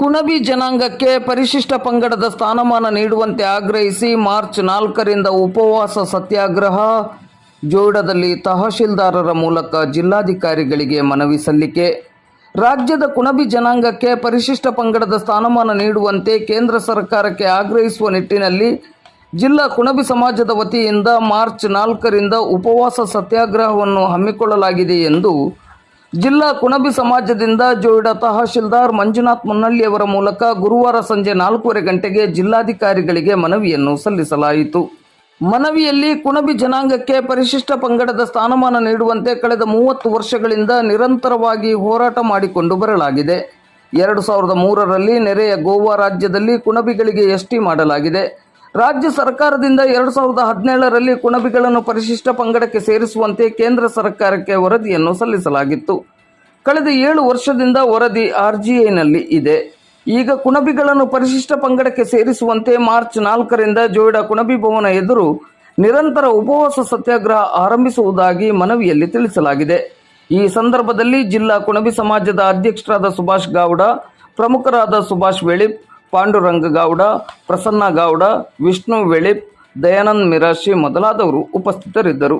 ಕುಣಬಿ ಜನಾಂಗಕ್ಕೆ ಪರಿಶಿಷ್ಟ ಪಂಗಡದ ಸ್ಥಾನಮಾನ ನೀಡುವಂತೆ ಆಗ್ರಹಿಸಿ ಮಾರ್ಚ್ ನಾಲ್ಕರಿಂದ ಉಪವಾಸ ಸತ್ಯಾಗ್ರಹ. ಜೋಡದಲ್ಲಿ ತಹಶೀಲ್ದಾರರ ಮೂಲಕ ಜಿಲ್ಲಾಧಿಕಾರಿಗಳಿಗೆ ಮನವಿ ಸಲ್ಲಿಕೆ. ರಾಜ್ಯದ ಕುಣಬಿ ಜನಾಂಗಕ್ಕೆ ಪರಿಶಿಷ್ಟ ಪಂಗಡದ ಸ್ಥಾನಮಾನ ನೀಡುವಂತೆ ಕೇಂದ್ರ ಸರ್ಕಾರಕ್ಕೆ ಆಗ್ರಹಿಸುವ ನಿಟ್ಟಿನಲ್ಲಿ ಜಿಲ್ಲಾ ಕುಣಬಿ ಸಮಾಜದ ವತಿಯಿಂದ ಮಾರ್ಚ್ ನಾಲ್ಕರಿಂದ ಉಪವಾಸ ಸತ್ಯಾಗ್ರಹವನ್ನು ಹಮ್ಮಿಕೊಳ್ಳಲಾಗಿದೆ ಎಂದು ಜಿಲ್ಲಾ ಕುಣಬಿ ಸಮಾಜದಿಂದ ಜೋಯಿಡಾ ತಹಶೀಲ್ದಾರ್ ಮಂಜುನಾಥ್ ಮುನ್ನಳ್ಳಿ ಅವರ ಮೂಲಕ ಗುರುವಾರ ಸಂಜೆ ನಾಲ್ಕೂವರೆ ಗಂಟೆಗೆ ಜಿಲ್ಲಾಧಿಕಾರಿಗಳಿಗೆ ಮನವಿಯನ್ನು ಸಲ್ಲಿಸಲಾಯಿತು. ಮನವಿಯಲ್ಲಿ ಕುಣಬಿ ಜನಾಂಗಕ್ಕೆ ಪರಿಶಿಷ್ಟ ಪಂಗಡದ ಸ್ಥಾನಮಾನ ನೀಡುವಂತೆ ಕಳೆದ ಮೂವತ್ತು ವರ್ಷಗಳಿಂದ ನಿರಂತರವಾಗಿ ಹೋರಾಟ ಮಾಡಿಕೊಂಡು ಬರಲಾಗಿದೆ. ಎರಡು ಸಾವಿರದ ಮೂರರಲ್ಲಿ ನೆರೆಯ ಗೋವಾ ರಾಜ್ಯದಲ್ಲಿ ಕುಣಬಿಗಳಿಗೆ ಎಸ್ಟಿ ಮಾಡಲಾಗಿದೆ. ರಾಜ್ಯ ಸರ್ಕಾರದಿಂದ ಎರಡು ಸಾವಿರದ ಹದಿನೇಳರಲ್ಲಿ ಕುಣಬಿಗಳನ್ನು ಪರಿಶಿಷ್ಟ ಪಂಗಡಕ್ಕೆ ಸೇರಿಸುವಂತೆ ಕೇಂದ್ರ ಸರ್ಕಾರಕ್ಕೆ ವರದಿಯನ್ನು ಸಲ್ಲಿಸಲಾಗಿತ್ತು. ಕಳೆದ ಏಳು ವರ್ಷದಿಂದ ವರದಿ ಆರ್ಜಿಐನಲ್ಲಿ ಇದೆ. ಈಗ ಕುಣಬಿಗಳನ್ನು ಪರಿಶಿಷ್ಟ ಪಂಗಡಕ್ಕೆ ಸೇರಿಸುವಂತೆ ಮಾರ್ಚ್ ನಾಲ್ಕರಿಂದ ಜೋಯಿಡಾ ಕುಣಬಿ ಭವನ ಎದುರು ನಿರಂತರ ಉಪವಾಸ ಸತ್ಯಾಗ್ರಹ ಆರಂಭಿಸುವುದಾಗಿ ಮನವಿಯಲ್ಲಿ ತಿಳಿಸಲಾಗಿದೆ. ಈ ಸಂದರ್ಭದಲ್ಲಿ ಜಿಲ್ಲಾ ಕುಣಬಿ ಸಮಾಜದ ಅಧ್ಯಕ್ಷರಾದ ಸುಭಾಷ್ ಗೌಡ, ಪ್ರಮುಖರಾದ ಸುಭಾಷ್ ವೆಳಿಪ್ ಪಾಂಡುರಂಗ ಗೌಡ ಪ್ರಸನ್ನ ಗೌಡ ವಿಷ್ಣು ವೆಳಿಪ್ ದಯಾನಂದ್ ಮಿರಾಶಿ ಮೊದಲಾದವರು ಉಪಸ್ಥಿತರಿದ್ದರು.